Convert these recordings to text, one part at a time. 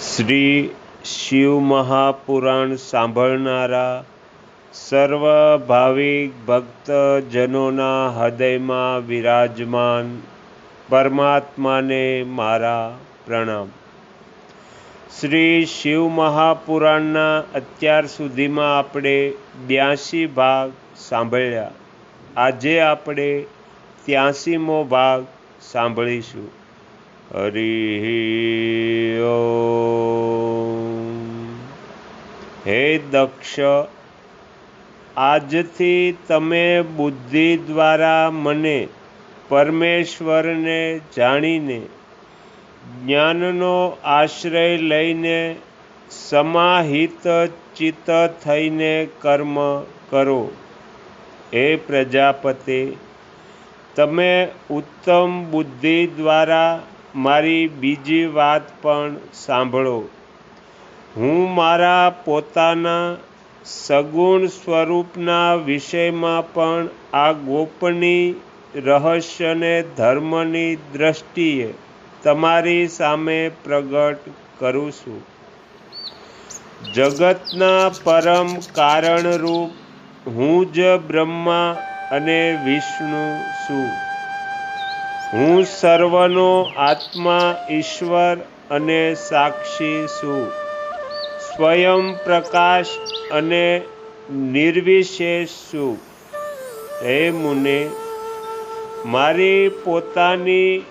શ્રી શિવ મહાપુરાણ સાંભળનારા સર્વ ભાવિક ભક્તજનોના હૃદયમાં વિરાજમાન પરમાત્માને મારા પ્રણામ. શ્રી શિવ મહાપુરાણના અત્યાર સુધીમાં આપણે બ્યાસી ભાગ સાંભળ્યા. આજે આપણે ત્યાસીમો ભાગ સાંભળીશું. હરિ હે દક્ષ આજથી તમે બુદ્ધિ દ્વારા મને પરમેશ્વરને જાણીને જ્ઞાનનો આશ્રય લઈને સમાહિત ચિત્ત થઈને કર્મ કરો. હે પ્રજાપતિ, તમે ઉત્તમ બુદ્ધિ દ્વારા મારી બીજી વાત પણ સાંભળો. હું મારા પોતાના સગુણ સ્વરૂપના વિષયમાં પણ આ ગોપની રહસ્યને ધર્મની દ્રષ્ટિએ તમારી સામે પ્રગટ કરું છું. જગતના પરમ કારણરૂપ હું જ બ્રહ્મા અને વિષ્ણુ છું. હું સર્વનો આત્મા ઈશ્વર અને સાક્ષી છું. સ્વયં પ્રકાશ અને નિર્વિશેષ છું. હે મુને, મારી પોતાની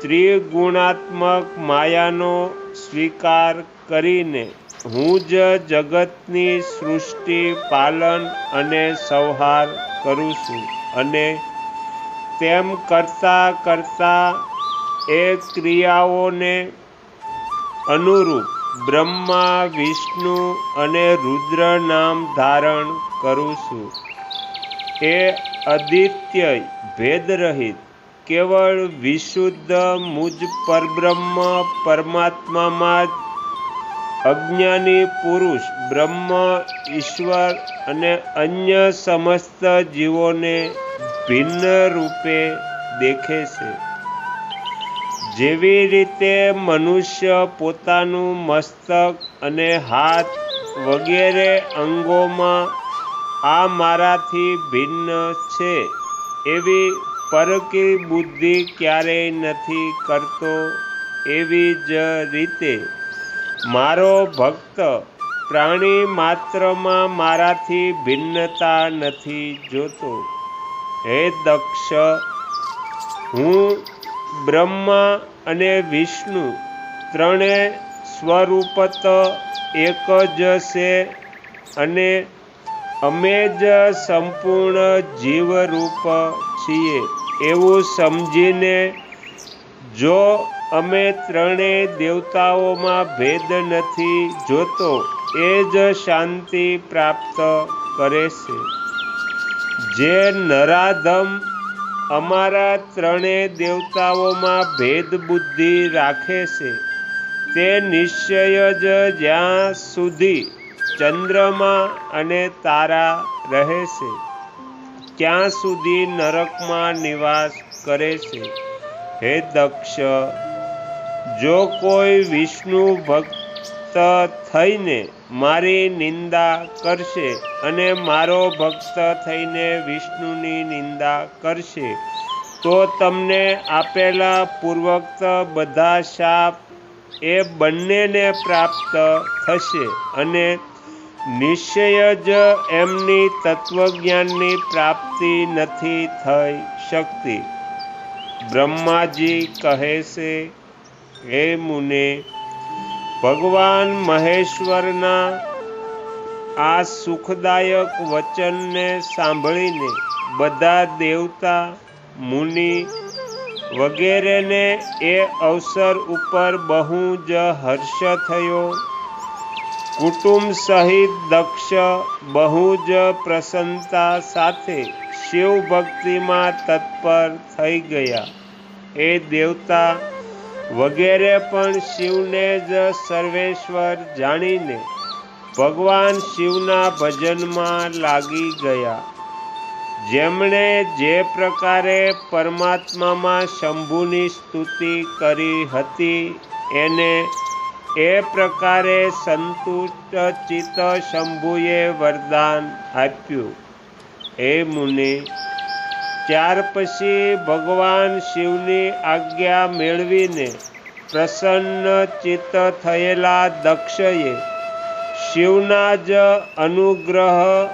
ત્રિગુણાત્મક માયાનો સ્વીકાર કરીને હું જ જગતની સૃષ્ટિ પાલન અને સંહાર કરું છું અને તેમ કરતાં કરતાં એ ક્રિયાઓને અનુરૂપ બ્રહ્મા, વિષ્ણુ અને રુદ્ર નામ ધારણ કરું છું. એ અદિત્ય ભેદરહિત, કેવળ વિશુદ્ધ, મુજ પરબ્રહ્મ, પરમાત્મામાં જ અજ્ઞાની પુરુષ, બ્રહ્મ, ઈશ્વર અને અન્ય સમસ્ત જીવોને ભિન્ન રૂપે દેખે છે. જેવી રીતે મનુષ્ય પોતાનું મસ્તક અને હાથ વગેરે અંગોમાં આ મારાથી ભિન્ન છે, એવી પરકી બુદ્ધિ ક્યારેય નથી કરતો, એવી જ રીતે મારો ભક્ત પ્રાણી માત્રમાં મારાથી ભિન્નતા નથી જોતો. હે દક્ષ, હું બ્રહ્મા અને વિષ્ણુ ત્રણે સ્વરૂપત એક જ છે અને અમે જ સંપૂર્ણ જીવરૂપ છીએ. એવું સમજીને જો અમે ત્રણેય દેવતાઓમાં ભેદ નથી જોતો, એ જ શાંતિ પ્રાપ્ત કરે છે. જે નરાધમ અમારા ત્રણેય દેવતાઓમાં ભેદ બુદ્ધિ રાખે છે, તે નિશ્ચય જ જ્યાં સુધી ચંદ્રમાં અને તારા રહે છે, ત્યાં સુધી નરકમાં નિવાસ કરે છે. હે દક્ષ, જો કોઈ વિષ્ણુ ભક્ત થઈને મારી નિંદા કરશે અને મારો ભક્ત થઈને વિષ્ણુની નિંદા કરશે. તો તમને આપેલા પૂર્વોક્ત બધા શાપ એ બંનેને પ્રાપ્ત થશે અને નિશ્ચય જ એમની તત્વજ્ઞાનની પ્રાપ્તિ નથી થઈ શકતી. બ્રહ્માજી કહે છે, હે મુને ભગવાન મહેશ્વરના આ સુખદાયક વચનને સાંભળીને બધા દેવતા, મુનિ વગેરેને એ અવસર ઉપર બહુ જ હર્ષ થયો. કુટુંબ સહિત દક્ષ બહુ જ પ્રસન્નતા સાથે શિવ ભક્તિમાં તત્પર થઈ ગયા. એ દેવતા વગેરે પણ શિવને જ સર્વેશ્વર જાણીને ભગવાન શિવના ભજનમાં લાગી ગયા. જેમણે જે પ્રકારે પરમાત્મામાં શંભુની સ્તુતિ કરી હતી, એને એ પ્રકારે સંતુષ્ટ ચિત્ત શંભુએ વરદાન આપ્યું. એ મુનિ ત્યાર પછી ભગવાન શિવની આજ્ઞા મેળવીને પ્રસન્ન ચિત્ત થયેલા દક્ષએ શિવના જ અનુગ્રહ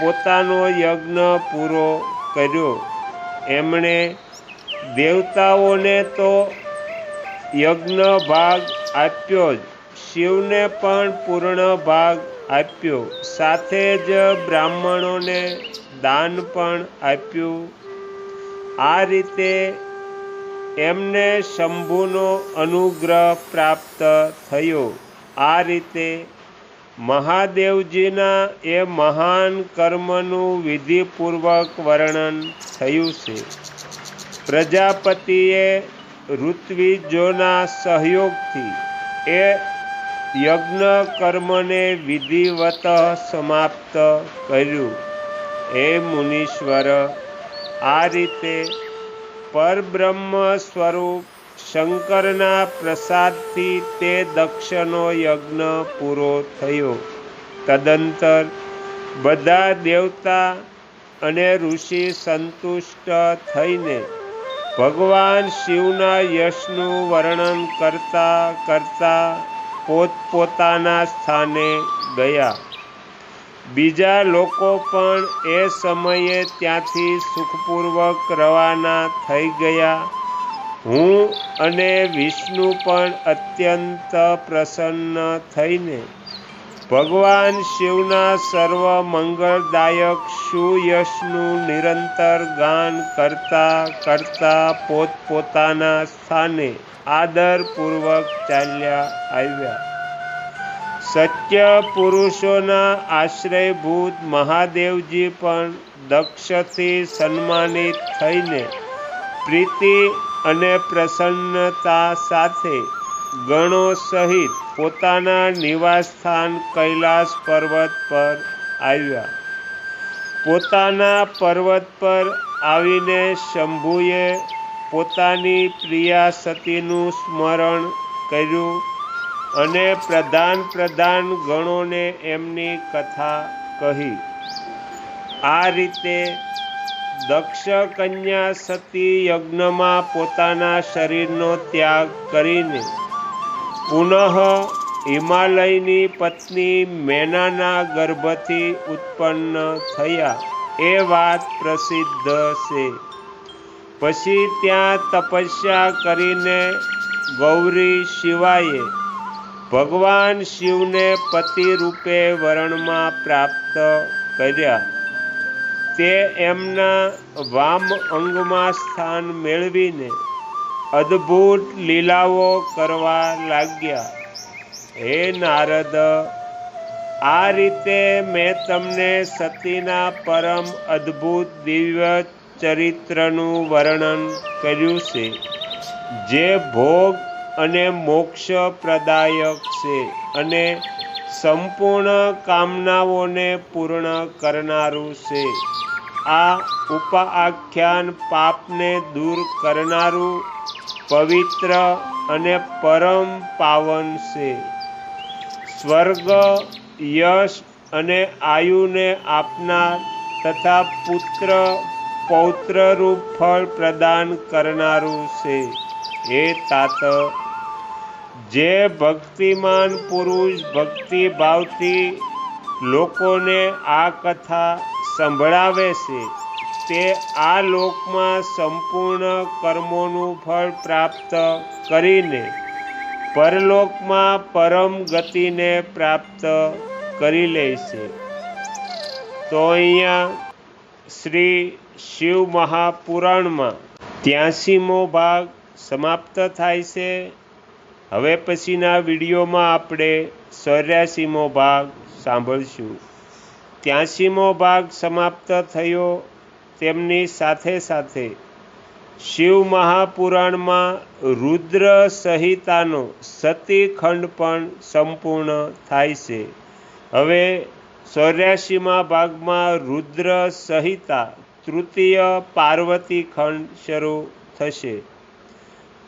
પોતાનો યજ્ઞ પૂરો કર્યો. એમણે દેવતાઓને તો યજ્ઞ ભાગ આપ્યો જ, શિવને પણ પૂર્ણ ભાગ આપ્યો. સાથે જ બ્રાહ્મણોને દાન પણ આપ્યું. આ રીતે એમને શંભુનો અનુગ્રહ પ્રાપ્ત થયો. આ રીતે મહાદેવજીના એ મહાન કર્મનું વિધિપૂર્વક વર્ણન થયું છે. પ્રજાપતિએ ઋત્વિજોના સહયોગથી એ યજ્ઞ કર્મને વિધિવત સમાપ્ત કર્યું. હે મુનીશ્વર આ રીતે પરબ્રહ્મ સ્વરૂપ શંકરના પ્રસાદથી તે દક્ષનો યજ્ઞ પૂરો થયો. તદંતર બધા દેવતા અને ઋષિ સંતુષ્ટ થઈને ભગવાન શિવના યશનું વર્ણન કરતા કરતા પોતપોતાના સ્થાને ગયા. બીજા લોકો પણ એ સમયે ત્યાંથી સુખપૂર્વક રવાના થઈ ગયા. હું અને વિષ્ણુ પણ અત્યંત પ્રસન્ન થઈને ભગવાન શિવના સર્વ મંગળદાયક સુયશનું નિરંતર ગાન કરતા કરતા પોતપોતાના સ્થાને આદરપૂર્વક ચાલ્યા આવ્યા. સત્ય પુરુષોના આશ્રયભૂત મહાદેવજી પણ દક્ષથી સન્માનિત થઈને પ્રીતિ અને પ્રસન્નતા સાથે ગણો સહિત પોતાના નિવાસસ્થાન કૈલાસ પર્વત પર આવ્યા. પોતાના પર્વત પર આવીને શંભુએ પોતાની પ્રિયા સતીનું સ્મરણ કર્યું. અને પ્રધાન પ્રધાન ગણોને એમની કથા કહી. આ રીતે દક્ષ કન્યા સતી યજ્ઞમાં પોતાના શરીરનો ત્યાગ કરીને પુનઃ હિમાલયની પત્ની મેનાના ગર્ભથી ઉત્પન્ન થયા. એ વાત પ્રસિદ્ધ છે. પછી ત્યાં તપસ્યા કરીને ગૌરી શિવાએ ભગવાન શિવને પતિ રૂપે વરણમાં પ્રાપ્ત કર્યા. તે એમના વામ અંગમાં સ્થાન મેળવીને અદ્ભુત લીલાઓ કરવા લાગ્યા. હે નારદ, આ રીતે મેં તમને સતીના પરમ અદ્ભુત દિવ્ય ચરિત્રનું વર્ણન કર્યું છે. જે ભોગ અને મોક્ષ પ્રદાયક છે અને સંપૂર્ણ કામનાઓને પૂર્ણ કરનારું છે. આ ઉપાખ્યાન પાપને દૂર કરનારું પવિત્ર અને પરમ પાવન છે. સ્વર્ગ, યશ અને આયુને આપનાર તથા પુત્ર, પૌત્રરૂપ ફળ પ્રદાન કરનારું છે. હે તાત જે ભક્તિમાન પુરુષ ભક્તિ ભાવથી લોકોને આ કથા સંભળાવે છે, તે આ લોકમાં સંપૂર્ણ કર્મોનું ફળ પ્રાપ્ત કરીને પરલોકમાં પરમ ગતિને પ્રાપ્ત કરી લે છે. તો અહીંયા શ્રી શિવ મહાપુરાણમાં ત્યાસીમો ભાગ સમાપ્ત થાય છે. હવે પછીના વિડીયોમાં આપણે ચોર્યાસીમો ભાગ સાંભળશું. ત્યાંસીમો ભાગ સમાપ્ત થયો તેમની સાથે સાથે શિવ મહાપુરાણમાં રુદ્ર સંહિતાનો સતીખંડ પણ સંપૂર્ણ થાય છે. હવે ચોર્યાસીમા ભાગમાં રુદ્ર સંહિતા તૃતીય પાર્વતી ખંડ શરૂ થશે.